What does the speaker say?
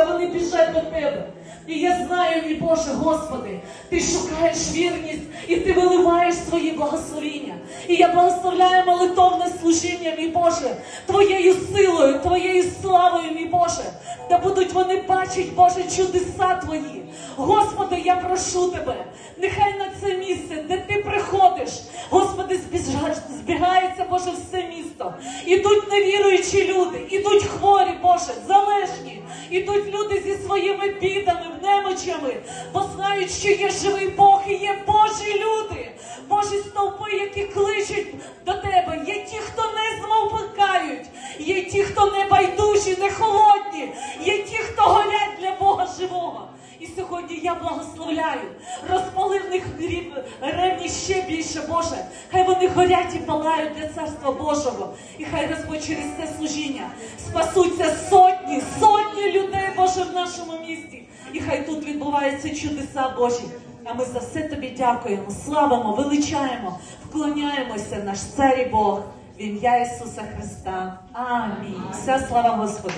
а вони біжать до тебе. І я знаю, мій Боже, Господи, ти шукаєш вірність і ти виливаєш свої благословіння. І я благословляю молитовне служіння, мій Боже, Твоєю силою, Твоєю славою, мій Боже, де будуть вони бачить, Боже, чудеса Твої. Господи, я прошу тебе, нехай на це місце, де ти приходиш, Господи, збігається, Боже, все місто. Ідуть невіруючі люди, ідуть хворі, Боже, ідуть люди зі своїми бідами, немочами, бо знають, що є живий Бог і є Божі люди, Божі стовпи, які кличуть до тебе. Є ті, хто не змовкають, є ті, хто не байдужі, не холодні, є ті, хто горять для Бога живого. І сьогодні я благословляю, розпали в них рів- ще більше, Боже. Хай вони горять і палають для Царства Божого. І хай Господь через це служіння спасуться нашому місті. І хай тут відбуваються чудеса Божі. А ми за все тобі дякуємо, славимо, величаємо, вклоняємося наш цар і Бог в ім'я Ісуса Христа. Амінь. Вся слава Господу.